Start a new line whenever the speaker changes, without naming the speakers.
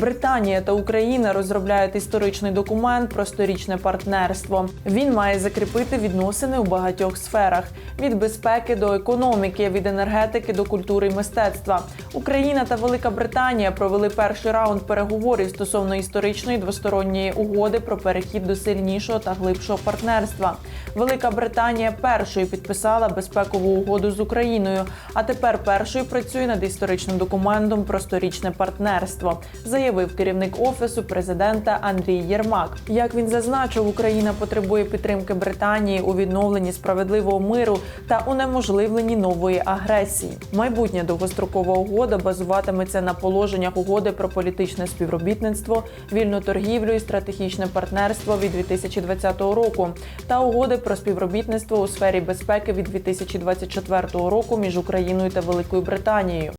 Британія та Україна розробляють історичний документ про сторічне партнерство. Він має закріпити відносини у багатьох сферах: від безпеки до економіки, від енергетики до культури і мистецтва. Україна та Велика Британія провели перший раунд переговорів стосовно історичної двосторонньої угоди про перехід до сильнішого та глибшого партнерства. Велика Британія першою підписала безпекову угоду з Україною, а тепер першою працює над історичним документом про сторічне партнерство, заявив керівник офісу президента Андрій Єрмак. Як він зазначив, Україна потребує підтримки Британії у відновленні справедливого миру та унеможливленні нової агресії. Майбутня довгострокова угода базуватиметься на положеннях угоди про політичне співробітництво, вільну торгівлю і стратегічне партнерство від 2020 року та угоди про співробітництво у сфері безпеки від 2024 року між Україною та Великою Британією.